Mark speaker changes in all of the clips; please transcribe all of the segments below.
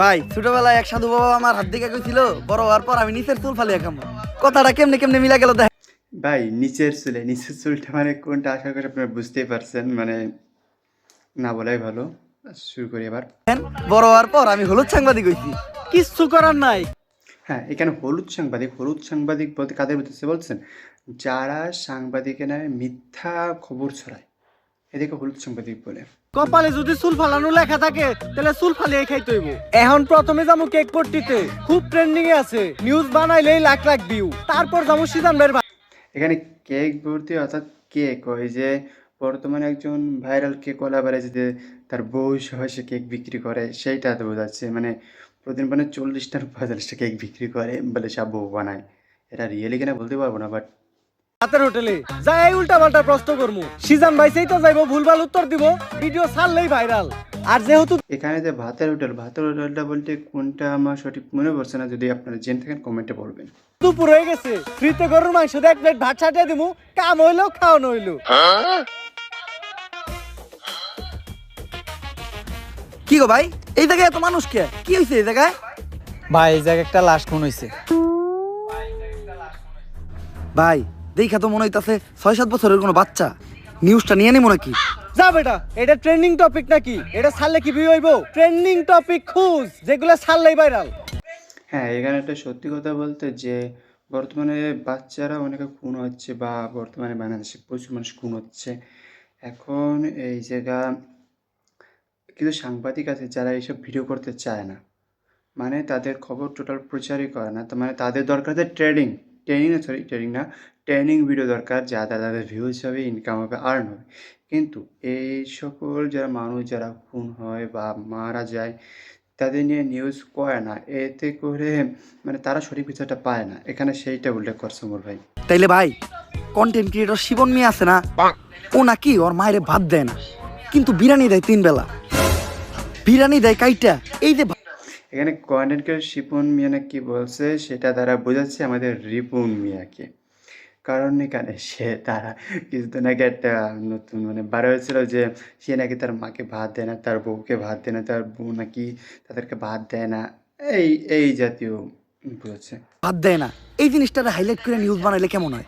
Speaker 1: ভাই ছোটবেলায় এক সাধু বাবা আমার হাত দিকে কইছিল বড় হওয়ার পর আমি নিচের চুল ফালিয়ে খামো। কথাটা কেমনে কেমনে মিলা গেল দেখ।
Speaker 2: ভাই নিচের চুলে নিচের চুলটা মানে কোনটা আশা করি আপনারা বুঝতেই পারছেন মানে না বলাই ভালো। শুরু করি এবার।
Speaker 1: বড় হওয়ার পর আমি হলুদ সাংবাদিক হইছি। কিচ্ছু করার নাই।
Speaker 2: হ্যাঁ এখানে হলুদ সাংবাদিক হলুদ সাংবাদিক বলতে কাদের বলতেছে বলছেন? যারা সাংবাদিকের নামে মিথ্যা খবর ছড়ায় এদেরকে হলুদ সাংবাদিক বলে।
Speaker 3: কপালে যদি চুল ফালানো লেখা থাকে, তাহলে চুল ফালিয়ে খাইতে হইব। এখন প্রথমে যাব কেক পট্টিতে। খুব ট্রেন্ডিং এ আছে। নিউজ বানাইলেই লাখ লাখ ভিউ তারপর যাব সিজন বের
Speaker 2: এখানে কেক ভর্তি, অর্থাৎ কেক, ওই যে বর্তমানে একজন ভাইরাল কেক ওলা যে তার বউ সহ সে কেক বিক্রি করে, সেইটা তো বোঝাচ্ছে। মানে প্রতিদিন মানে চল্লিশটার পঁয়তাল্লিশটা কেক বিক্রি করে বলে সব বউ বানায়। এটা রিয়েলি কিনা বলতে পারব না বাট
Speaker 3: হাতের হোটেলে। যাই উল্টা পাল্টা প্রশ্ন করমু। সিজন বাইসেই তো যাইবো ভুলভাল উত্তর দিব। Video ছাড়লেই viral. আর যেহেতু
Speaker 2: এখানে যে ভাতের হোটেল ভাতের হোটেলটা বলতে কোনটা আমার সঠিক মনে পড়ছে না যদি আপনারা জেনে থাকেন কমেন্টে বলবেন।
Speaker 3: দুপুর হয়ে গেছে। ফ্রিতে গরুর মাংস দিয়ে এক প্লেট ভাত ছাটিয়ে দিমু। কাম হইল খাওয়ানো হইল
Speaker 1: কি গো ভাই? এই জায়গায় এত মানুষ কে? কি হয়েছে এই জায়গায়?
Speaker 4: ভাই এই জায়গায় একটা লাশ খুন হয়েছে
Speaker 1: ভাই দেখা তো মনে হইতাছে ছয় সাত বছরের কোনো বাচ্চা। নিউজটা নিয়ে নিবো নাকি?
Speaker 3: যা বেটা এটা ট্রেন্ডিং টপিক নাকি? এটা ছাড়লে কি ভিউ হইব? ট্রেন্ডিং টপিক খুঁজ যেগুলো ছাড়লেই ভাইরাল
Speaker 2: হ্যাঁ এখানে একটা সত্যি কথা বলতে যে বর্তমানে বাচ্চারা অনেকে খুন হচ্ছে বা বর্তমানে বাংলাদেশে প্রচুর মানুষ খুন হচ্ছে। এখন এই জায়গা কিছু সাংবাদিক আছে যারা এইসব ভিডিও করতে চায় না। মানে তাদের খবর টোটাল প্রচারই করে না। তো মানে তাদের দরকার যে ট্রেডিং ট্রেনিং না সরি ট্রেনিং না ট্রেনিং ভিডিও দরকার যাতে তাদের ভিউজ হবে ইনকাম হবে আর্ন হবে। কিন্তু এই সকল যারা মানুষ যারা খুন হয় বা মারা যায় তাদের নিয়ে নিউজ করে না। এতে করে মানে তারা সঠিক বিচারটা পায় না। এখানে সেইটা উল্লেখ করছে মোর ভাই।
Speaker 1: তাইলে ভাই কন্টেন্ট ক্রিয়েটর শিবন মিয়া আছে না? ও নাকি ওর মায়ের ভাত দেয় না। কিন্তু বিরিয়ানি দেয় তিন বেলা। বিরিয়ানি দেয় কাইটা। এই যে
Speaker 2: এখানে ক্রিয়েটর শিপন মিয়া না কি বলছে, সেটা তারা বোঝাচ্ছে আমাদের রিপুন মিয়াকে। কারণ এখানে সে তারা কিছুদিন আগে একটা নতুন মানে বার হয়েছিল যে সে নাকি তার মাকে ভাত দেয় না, তার বউকে ভাত দেয় না, তার বউ নাকি তাদেরকে ভাত দেয় না, এই এই জাতীয় বোঝাচ্ছে
Speaker 1: ভাত দেয় না। এই জিনিসটা হাইলাইট করে নিউজ বানাইলে কেমন হয়?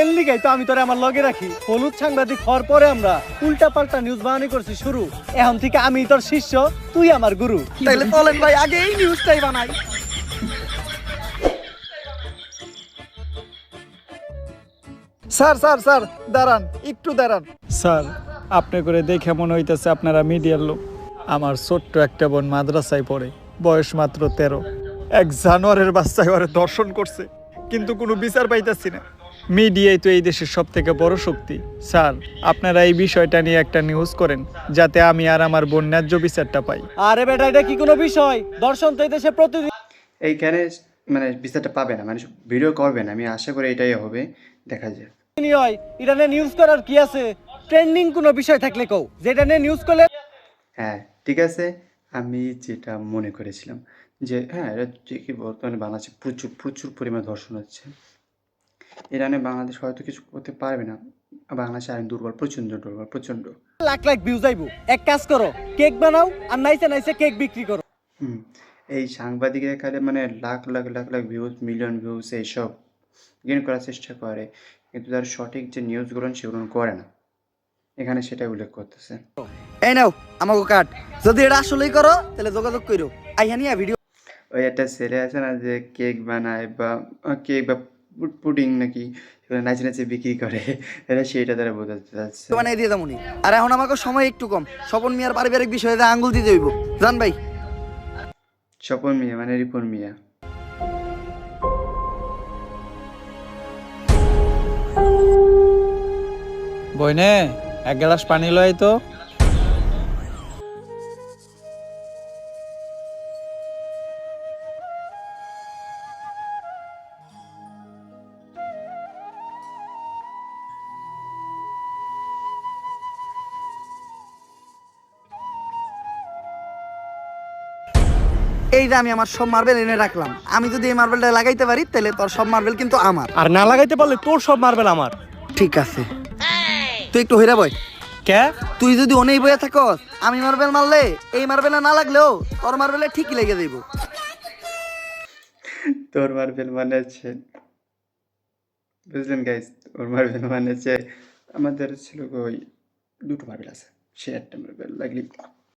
Speaker 3: এর লিগাই তো আমি তোরে আমার লগে রাখি। হলুদ সাংবাদিক হওয়ার পরে আমরা উল্টা পাল্টা নিউজ বানানি করছি শুরু। এখন থেকে আমি তোর শিষ্য তুই আমার গুরু।
Speaker 1: তাইলে চলেন ভাই আগে এই নিউজটাই বানাই।
Speaker 4: স্যার স্যার স্যার দাঁড়ান একটু দাঁড়ান।
Speaker 5: স্যার আপনি করে দেখে মনে হইতেছে আপনারা মিডিয়ার লোক। আমার ছোট্ট একটা বোন মাদ্রাসায় পড়ে বয়স মাত্র তেরো। এক জানোয়ারের বাচ্চায় ওরে দর্শন করছে কিন্তু কোনো বিচার পাইতাছি না। মিডিয়াই তো এই দেশের সব থেকে বড় শক্তি। স্যার আপনারা এই বিষয়টা নিয়ে একটা নিউজ করেন যাতে আমি আর আমার বোন ন্যায্য বিচারটা পাই।
Speaker 3: আরে বেটা এটা কি কোনো বিষয়? দর্শন তো এই দেশে প্রতিদিন
Speaker 2: এইখানে মানে বিচারটা পাবে না মানে ভিডিও করবে না আমি আশা করি এটাই হবে দেখা যাক।
Speaker 3: হয় এটা নিয়ে নিউজ করার কি আছে? ট্রেন্ডিং কোনো বিষয় থাকলে কও যেটা নিয়ে নিউজ করলে
Speaker 2: হ্যাঁ ঠিক আছে আমি যেটা মনে করেছিলাম যে হ্যাঁ এটা ঠিকই বর্তমানে বাংলাদেশে প্রচুর প্রচুর পরিমাণ ধর্ষণ হচ্ছে। ইরানে বাংলাদেশ হয়তো কিছু করতে পারবে না। বাংলাদেশে আইন দুর্বল প্রচণ্ড দুর্বল প্রচণ্ড।
Speaker 3: লাখ লাখ ভিউজ আইবো। এক কাজ করো কেক বানাও আর নাইসে নাইসে কেক বিক্রি করো।
Speaker 2: হুম এই সাংবাদিকরা খালি মানে lakh lakh lakh lakh views million views এইসব গেন করার চেষ্টা করে কিন্তু তার সঠিক যে নিউজগুলো সেগুলো করে না। এখানে সেটাই উল্লেখ করতেছে।
Speaker 1: এই নাও আমাকে কাট যদি এটা আসলেই করো তাহলে যোগাযোগ করো আইয়া নিয়ে ভিডিও
Speaker 2: ওই একটা ছেলে আছে না যে কেক বানায় বা কেক বা পুডিং নাকি সেগুলো নাচে নাচে বিক্রি করে এটা সেইটা তারা বোঝাতে চাচ্ছে।
Speaker 1: বানিয়ে দিয়ে যাবনি আর এখন আমাকে সময় একটু কম। স্বপন মিয়ার পারিবারিক বিষয়ে যে আঙ্গুল দিতে হইব। জান ভাই।
Speaker 2: স্বপন মিয়া মানে রিপন মিয়া।
Speaker 4: বইনে এক গ্লাস পানি লয় তো।
Speaker 1: এই যে আমি আমার সব মার্বেল এনে রাখলাম। আমি যদি এই মার্বেলটা লাগাইতে পারি তাহলে তোর সব মার্বেল কিন্তু আমার।
Speaker 3: আর না লাগাইতে পারলে তোর সব মার্বেল আমার।
Speaker 1: ঠিক আছে। তুই একটু হইরা বয়।
Speaker 3: কে?
Speaker 1: তুই যদি অনেক বইয়া থাকস আমি মার্বেল মারলে এই মার্বেলে না লাগলেও তোর মার্বেলে ঠিকই লেগে যাইব।
Speaker 2: তোর মার্বেল মানে হচ্ছে বুঝলেন গাইস তোর মার্বেল মানে হচ্ছে আমাদের ছিল ওই দুটো মার্বেল আছে সে একটা মার্বেল লাগলি